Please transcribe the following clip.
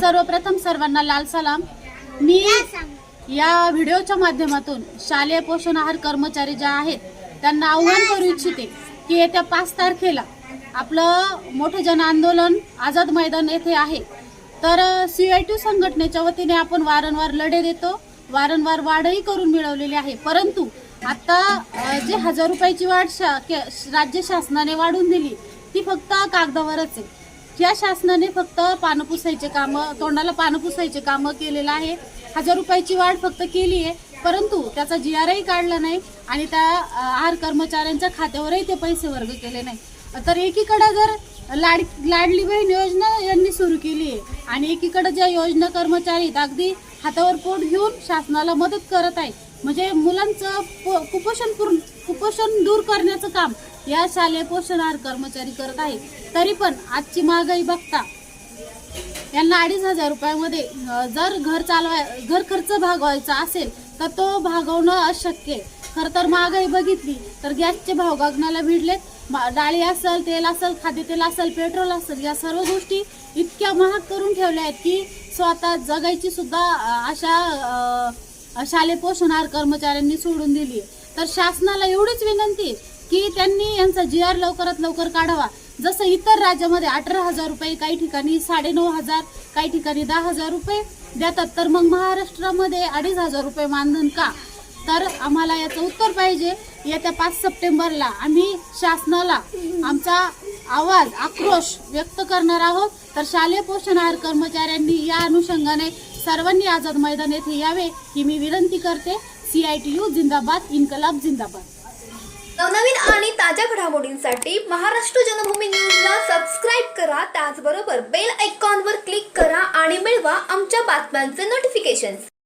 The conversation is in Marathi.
सर्वप्रथम सर्वांना लाल सलाम. मी या व्हिडिओच्या माध्यमातून शालेय पोषण आहार कर्मचारी ज्या आहेत त्यांना आव्हान करू इच्छिते की येत्या पाच तारखेला आपलं मोठं जन आंदोलन आझाद मैदान येथे आहे. तर सी आय टी संघटनेच्या वतीने आपण वारंवार लढे देतो वारंवार वाढही करून मिळवलेली आहे. परंतु आता जे हजार रुपयाची वाढ शा राज्य शासनाने वाढून दिली ती फक्त कागदावरच आहे. या शासनाने फक्त पानं पुसायचे कामं तोंडाला पानं पुसायचे कामं केलेलं आहे. हजार रुपयाची वाढ फक्त केली आहे. परंतु त्याचा जी आरही काढला नाही आणि त्या आर आहार कर्मचाऱ्यांच्या खात्यावरही ते पैसे वर्ग केले नाही. तर एकीकडे जर लाड लाडली बहीण योजना यांनी सुरू केली आहे आणि एकीकडे ज्या योजना कर्मचारी आहेत, अगदी हातावर पोट घेऊन शासनाला मदत करत आहे म्हणजे मुलांचं कुपोषण पूर्ण कुपोषण दूर करण्याचं काम या शालेय पोषण कर्मचारी करत आहे तरी पण आजची महागाई बघता यांना अडीच हजार रुपयामध्ये जर घर चालवाय घर खर्च भागवायचा असेल तर तो भागवणं अशक्य आहे. खरं तर महागाई बघितली तर गॅसचे भाव गगनाला भिडलेत. मा- डाळी असेल तेल असेल खाद्यतेल असेल पेट्रोल असेल या सर्व गोष्टी इतक्या महाग करून ठेवल्या आहेत की स्वतः जगायची सुद्धा अशा शालेय पोषण कर्मचाऱ्यांनी सोडून दिली आहे. तर शासनाला एवढीच विनंती की त्यांनी यांचा जी आर लवकरात लवकर काढावा. जसं इतर राज्यामध्ये अठरा हजार रुपये काही ठिकाणी साडेनऊ हजार काही ठिकाणी दहा हजार रुपये देतात. तर मग महाराष्ट्रामध्ये अडीच हजार रुपये मानधन का? तर आम्हाला याचं उत्तर पाहिजे. येत्या पाच सप्टेंबरला आम्ही शासनाला आमचा आवाज आक्रोश व्यक्त करणार आहोत. तर शालेय पोषण आहार कर्मचाऱ्यांनी या अनुषंगाने सर्वांनी आझाद मैदान येथे यावे ही मी विनंती करते. सी आय टी यू जिंदाबाद इन्कलाब जिंदाबाद. नवनवीन आणि ताज्या घडामोडींसाठी महाराष्ट्र जनभूमी न्यूजला सबस्क्राईब करा. त्याचबरोबर बेल आयकॉनवर क्लिक करा आणि मिळवा आमच्या बातम्यांचे नोटिफिकेशन्स